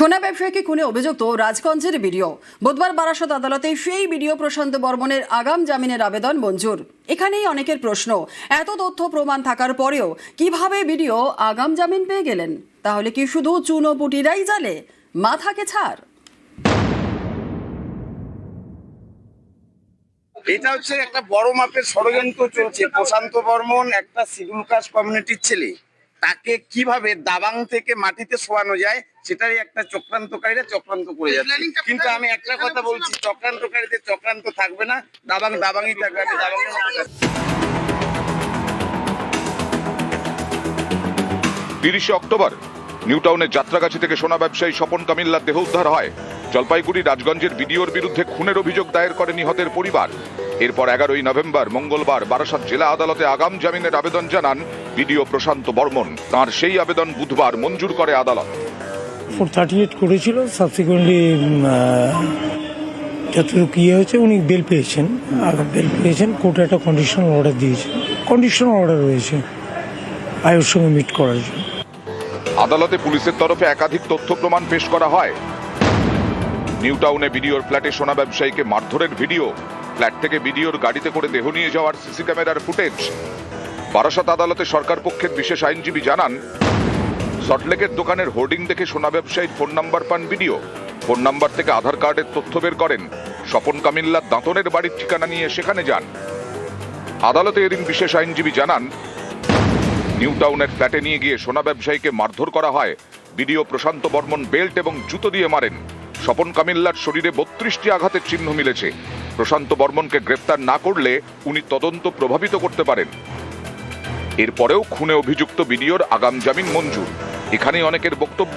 সোনা ব্যবসায়ীকে খুনে অভিযুক্ত রাজগঞ্জের ভিডিও বুধবার বারাসত আদালতে সেই ভিডিও প্রশান্ত বর্মনের আগাম জামিনের আবেদন মঞ্জুর। এখানেই অনেকের প্রশ্ন, এত তথ্য প্রমাণ থাকার পরেও কীভাবে ভিডিও আগাম জামিন পেয়ে গেলেন? তাহলে কি শুধু চুনো পুটিরাই জালে মাথাকে ছাড়। এটা হচ্ছে একটা বড় মাপের ষড়যন্ত্র চলছে। প্রশান্ত বর্মন একটা শিডিউল কাস্ট কমিউনিটির ছেলে। তাকে কীভাবে দাবাং থেকে মাটিতে শোয়ানো যায় সেটাই একটা চক্রান্তকারীরা চক্রান্ত করে যাচ্ছে। কিন্তু আমি একটা কথা বলছি চক্রান্তকারীদের চক্রান্ত থাকবে না দাবাং দাবাংই থাকবে আমি দাবাংয়ের মতো তিরিশে অক্টোবর নিউটাউনের যাত্রাগাছি থেকে সোনা ব্যবসায়ী স্বপন কামিল্লার দেহ উদ্ধার হয়। জলপাইগুড়ি রাজগঞ্জের বিডিওর বিরুদ্ধে খুনের অভিযোগ দায়ের করে নিহতের পরিবার। এরপর এগারোই নভেম্বর মঙ্গলবার বারাসাত জেলা আদালতে আগাম জামিনের আবেদন জানান বিডিও প্রশান্ত বর্মন তার সেই আবেদন বুধবার মঞ্জুর করে আদালত। ফোর থার্টি এইট করেছিল সাবসিকুয়েন্টলি যতটুকু ইয়ে হয়েছে উনি বেল পেয়েছেন আর বেল পেয়েছেন কোর্টে একটা কন্ডিশনাল অর্ডার দিয়েছে কন্ডিশনাল অর্ডার রয়েছে আয়ুর সঙ্গে মিট করার জন্য। আদালতে পুলিশের তরফে একাধিক তথ্য প্রমাণ পেশ করা হয়। নিউ টাউনে বিডিওর ফ্ল্যাটে সোনা ব্যবসায়ীকে মারধরের ভিডিও। ফ্ল্যাট থেকে বিডিওর গাড়িতে করে দেহ নিয়ে যাওয়ার সিসি ক্যামেরার ফুটেজ। বারাসত আদালতে সরকার পক্ষের বিশেষ আইনজীবী জানান সল্টলেকের দোকানের হোর্ডিং দেখে সোনা ব্যবসায়ীর ফোন নাম্বার পান ভিডিও ফোন নাম্বার থেকে আধার কার্ডের তথ্য বের করেন। স্বপন কামিল্লার দাঁতনের বাড়ির ঠিকানা নিয়ে সেখানে যান। আদালতে এদিন বিশেষ আইনজীবী জানান, নিউ টাউনের ফ্ল্যাটে নিয়ে গিয়ে সোনা ব্যবসায়ীকে মারধর করা হয়। বিডিও প্রশান্ত বর্মন বেল্ট এবং জুতো দিয়ে মারেন। স্বপন কামিল্লার শরীরে বত্রিশটি আঘাতের চিহ্ন মিলেছে। প্রশান্ত বর্মনকে গ্রেপ্তার না করলে উনি তদন্ত প্রভাবিত করতে পারেন। এরপরেও খুনে অভিযুক্ত বিডিওর আগাম জামিন মঞ্জুর। এখানে অনেকের বক্তব্য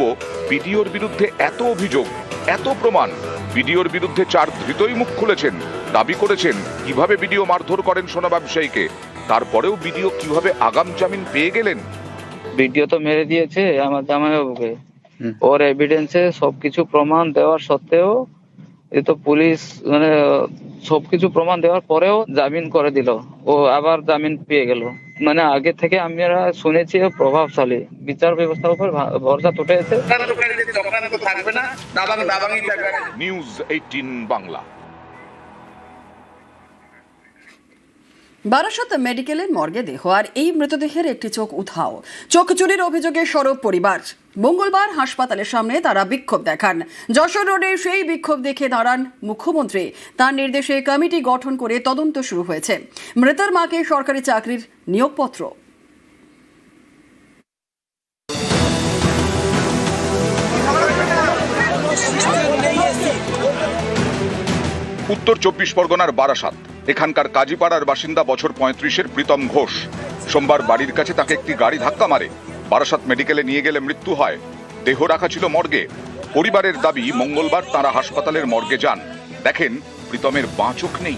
বিডিওর বিরুদ্ধে এত অভিযোগ এত প্রমাণ। বিডিওর বিরুদ্ধে চার ধৃতই মুখ খুলেছেন দাবি করেছেন কীভাবে বিডিও মারধর করেন সোনা ব্যবসায়ীকে তারপরেও বিডিও কীভাবে আগাম জামিন পেয়ে গেলেন? বিডিও তো মেরে দিয়েছে আমার জামাইবাবুকে। ওর এভিডেন্সে সবকিছু প্রমাণ দেওয়ার সত্ত্বেও এ তো পুলিশ মানে সবকিছু প্রমাণ দেওয়ার পরেও জামিন করে দিল। ও আবার জামিন পেয়ে গেল। মানে আগে থেকে আমরা শুনেছি প্রভাবশালী। বিচার ব্যবস্থার উপর ভরসা তুটেছে। গেছে থাকবে না। দাবাং দাবাংই নিউজ এইটিন বাংলা। বারাসত মেডিকেলের মর্গে দেহ আর এই মৃতদেহের একটি চোখ উধাও। চোখ চুরির অভিযোগে সরব পরিবার। মঙ্গলবার হাসপাতালের সামনে তারা বিক্ষোভ দেখান। যশোর রোডে সেই বিক্ষোভ দেখে দাঁড়ান মুখ্যমন্ত্রী। তার নির্দেশে কমিটি গঠন করে তদন্ত শুরু হয়েছে। মৃতের মাকে সরকারি চাকরির নিয়োগপত্র। উত্তর চব্বিশ পরগনার বারাসাত। এখানকার কাজীপাড়ার বাসিন্দা বছর পঁয়ত্রিশের প্রীতম ঘোষ। সোমবার বাড়ির কাছে তাকে একটি গাড়ি ধাক্কা মারে। বারাসাত মেডিকেলে নিয়ে গেলে মৃত্যু হয়। দেহ রাখা ছিল মর্গে। পরিবারের দাবি, মঙ্গলবার তারা হাসপাতালের মর্গে যান। দেখেন, প্রীতমের বাঁ চোখ নেই।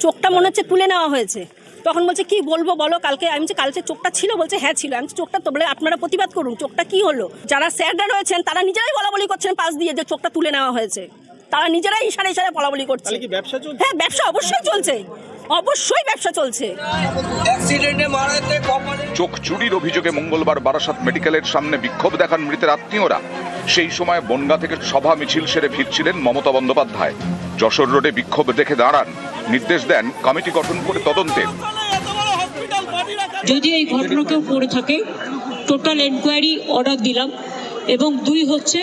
চোখটা মনে হচ্ছে তুলে নেওয়া হয়েছে। তখন বলছে, কি বলব বলো, কালকে আমি বলছি কালকে চোখটা ছিল, বলছে হ্যাঁ ছিল। আমি চোখটা তো বলে আপনারা প্রতিবাদ করুন, চোখটা কি হলো? যারা স্যাররা রয়েছেন, তারা নিজেরাই বলা বলি করছেন পাশ দিয়ে যে চোখটা তুলে নেওয়া হয়েছে। তারা নিজেরাই ইশারা ইশারা বলা বলি করছে হ্যাঁ ব্যবসা অবশ্যই চলছে। অবশ্যই ব্যবসা চলছে। চোখ চুরির অভিযোগে মঙ্গলবার বারাসাত মেডিকেলের সামনে বিক্ষোভ দেখান মৃতের আত্মীয়রা। সেই সময় বনগা থেকে সভা মিছিল সেরে ফিরছিলেন মমতা বন্দ্যোপাধ্যায়। যশোর রোডে বিক্ষোভ দেখে দাঁড়ান। নির্দেশ দেন কমিটি গঠন করে তদন্তের যদি এই ঘটনা কেউ করে থাকে টোটাল এনকোয়ারি অর্ডার দিলাম। এবং দুই হচ্ছে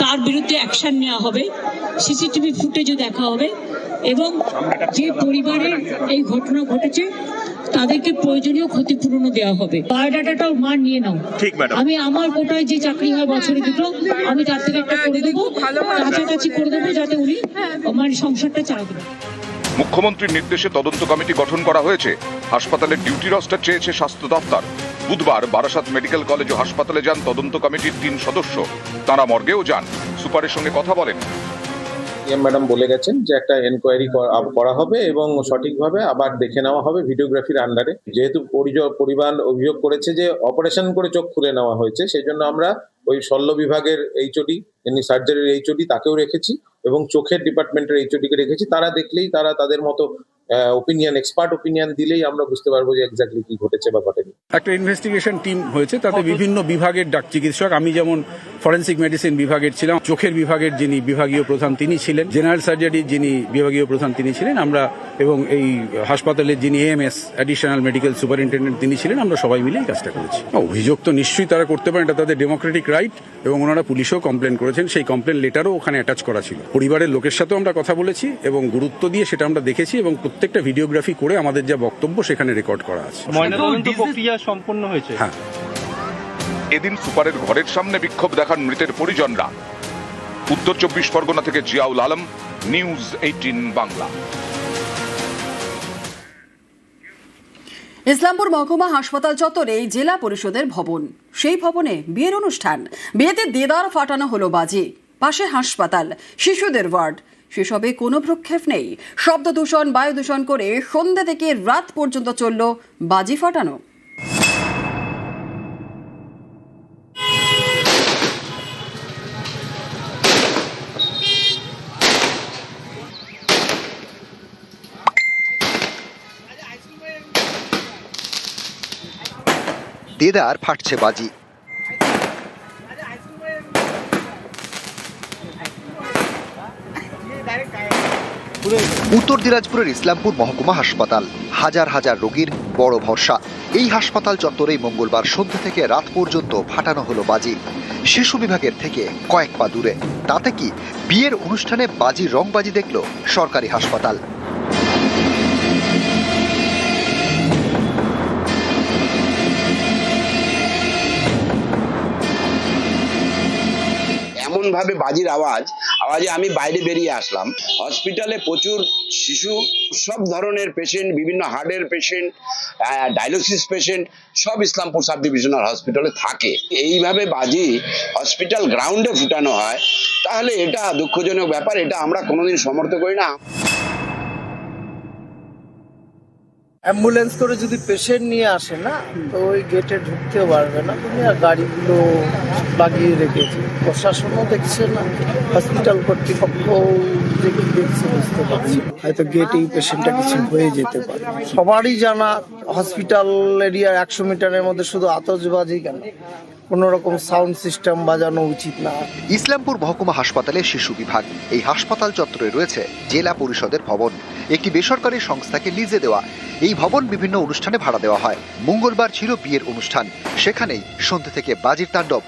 তার বিরুদ্ধে অ্যাকশন নেওয়া হবে। সিসিটিভি ফুটেজও দেখা হবে এবং যে পরিবারের এই ঘটনা ঘটেছে তাদেরকে প্রয়োজনীয় ক্ষতিপূরণও দেওয়া হবে। বায়োডাটাটাও মার নিয়ে নাও। ঠিক ম্যাডাম আমি আমার কোটায় যে চাকরি হয় বছরে দুটো আমি তার থেকে একটা করে দেবো কাছাকাছি করে দেবো যাতে উনি আমার সংসারটা চালাতে পারে। মুখ্যমন্ত্রীর নির্দেশে তদন্ত কমিটি গঠন করা হয়েছে। হাসপাতালের ডিউটি রস্টার চেয়েছে স্বাস্থ্য দপ্তর। বুধবার বারাসাত মেডিকেল কলেজ ও হাসপাতালে যান তদন্ত কমিটির তিন সদস্য। তারা মর্গেও যান। সুপারের সঙ্গে কথা বলেন। এম ম্যাডাম বলে গেছেন যে একটা এনকোয়ারি করা হবে এবং সঠিকভাবে আবার দেখে নেওয়া হবে ভিডিওগ্রাফির আন্ডারে। যেহেতু পরিবার অভিযোগ করেছে যে অপারেশন করে চোখ খুলে নেওয়া হয়েছে সেই জন্য আমরা ওই শল্য বিভাগের এইচওডি যিনি সার্জারির এইচওডি তাকেও রেখেছি এবং চোখের ডিপার্টমেন্টের এইচওডিকে রেখেছি। তারা দেখলেই তারা তাদের মতো ওপিনিয়ন এক্সপার্ট ওপিনিয়ন দিলেই আমরা বুঝতে পারব যে এক্স্যাক্টলি কি ঘটেছে বা ঘটেনি। একটা ইনভেস্টিগেশন টিম হয়েছে তাতে বিভিন্ন বিভাগের ডাক চিকিৎসক আমি যেমন ফরেন্সিক মেডিসিন বিভাগের ছিলাম। চোখের বিভাগের যিনি বিভাগীয় প্রধান তিনি ছিলেন। জেনারেল সার্জারি যিনি বিভাগীয় প্রধান তিনি ছিলেন। আমরা এবং এই হাসপাতালের যিনি এএমএস অ্যাডিশনাল মেডিকেল সুপারিনটেন্ডেন্ট তিনি ছিলেন আমরা সবাই মিলেই কাজটা করেছি। অভিযোগ তো নিশ্চয়ই তারা করতে পারেন এটা তাদের ডেমোক্রেটিক রাইট এবং ওনারা পুলিশেও কমপ্লেন করেছেন। সেই কমপ্লেন লেটারও ওখানে অ্যাটাচ করা ছিল। পরিবারের লোকের সাথেও আমরা কথা বলেছি এবং গুরুত্ব দিয়ে সেটা আমরা দেখেছি এবং প্রত্যেকটা ভিডিওগ্রাফি করে আমাদের যা বক্তব্য সেখানে রেকর্ড করা আছে। ময়নাতদন্ত প্রক্রিয়া সম্পন্ন হয়েছে। হ্যাঁ। এদিন সুপারের ঘরের সামনে বিক্ষোভ দেখান মৃতের পরিজনরা। উত্তর চব্বিশ পরগনা থেকে জিয়াউল আলম, নিউজ এইটিন বাংলা। ইসলামপুর মহকুমা হাসপাতাল চত্বরে জেলা পরিষদের ভবন। সেই ভবনে বিয়ের অনুষ্ঠান। বিয়েতে দেদার ফাটানো হলো বাজি। পাশে হাসপাতাল, শিশুদের ওয়ার্ড। সেসবে কোনো ভ্রক্ষেপ নেই। শব্দ দূষণ, বায়ু দূষণ করে সন্ধ্যা থেকে রাত পর্যন্ত চলল বাজি ফাটানো। দেদার ফাটছে বাজি। উত্তর দিনাজপুরের ইসলামপুর মহকুমা হাসপাতাল। হাজার হাজার রোগীর বড় ভরসা। এই হাসপাতাল চত্বরেই মঙ্গলবার সন্ধ্যা থেকে রাত পর্যন্ত ফাটানো হলো বাজি। শিশু বিভাগের থেকে কয়েক পা দূরে। তাতে কি বিয়ের অনুষ্ঠানে বাজি রংবাজি দেখল সরকারি হাসপাতাল। এমন ভাবে বাজির আওয়াজ, আওয়াজে আমি বাইরে বেরিয়ে আসলাম। হসপিটালে প্রচুর শিশু, সব ধরনের পেশেন্ট বিভিন্ন হার্টের পেশেন্ট ডায়ালিসিস পেশেন্ট সব ইসলামপুর সাব ডিভিশনাল হসপিটালে থাকে। এইভাবে বাজি হসপিটাল গ্রাউন্ডে ফুটানো হয়। তাহলে এটা দুঃখজনক ব্যাপার, এটা আমরা কোনোদিন সমর্থ করি না। অ্যাম্বুলেন্স করে যদি পেশেন্ট নিয়ে আসে না তো ওই গেটে ঢুকতেও পারবে না। তুমি আর গাড়িগুলো লাগিয়ে রেখেছে। প্রশাসনও দেখছে না হসপিটাল কর্তৃপক্ষ যে কি দেখছে বুঝতে পারছি। হয়তো গেটেই পেশেন্টটা কিছু হয়ে যেতে পারে। সবারই জানা হসপিটাল এরিয়ার একশো মিটারের মধ্যে শুধু আতসবাজি কেন? কোনো রকম সাউন্ড সিস্টেম বাজানো উচিত না। ইসলামপুর মহকুমা হাসপাতালে শিশু বিভাগ। এই হাসপাতাল চত্বরে রয়েছে জেলা পরিষদের ভবন। একটি বেসরকারি সংস্থাকে লিজে দেওয়া। এই ভবন বিভিন্ন অনুষ্ঠানে ভাড়া দেওয়া হয়। মঙ্গলবার ছিল বিয়ের অনুষ্ঠান। সেখানেই সন্ধ্যে থেকে বাজির তাণ্ডব।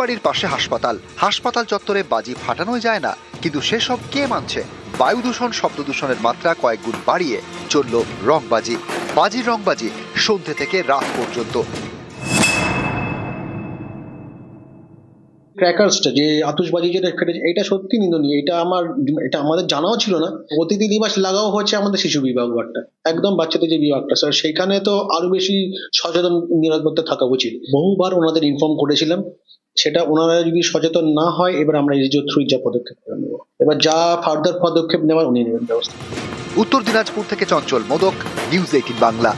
বাড়ির পাশে হাসপাতাল। হাসপাতাল চত্বরে বাজি ফাটানোই যায় না, কিন্তু সেসব কে মানছে? বায়ু দূষণ, শব্দ দূষণের মাত্রা কয়েক গুণ বাড়িয়ে চলল রংবাজি। বাজির রংবাজি সন্ধ্যে থেকে রাত পর্যন্ত। ক্র্যাকার্সটা যে আতশবাজি যেটা ফেটেছে এটা সত্যি নিন্দনীয়। এটা আমার, এটা আমাদের জানাও ছিল না। অতিথি দিবস লাগাও হচ্ছে আমাদের শিশু বিভাগ ওয়ার্ডটা একদম বাচ্চাদের যে বিভাগটা স্যার সেখানে তো আরও বেশি সচেতন নিরাপত্তা থাকা উচিত। বহুবার ওনাদের ইনফর্ম করেছিলাম। সেটা ওনারা যদি সচেতন না হয়, এবার আমরা এসডিও থ্রুই যা পদক্ষেপ নেব। এবার যা ফার্দার পদক্ষেপ নেওয়ার, উনি নেবেন ব্যবস্থা। উত্তর দিনাজপুর থেকে চঞ্চল মোদক নিউজ এইটিন বাংলা।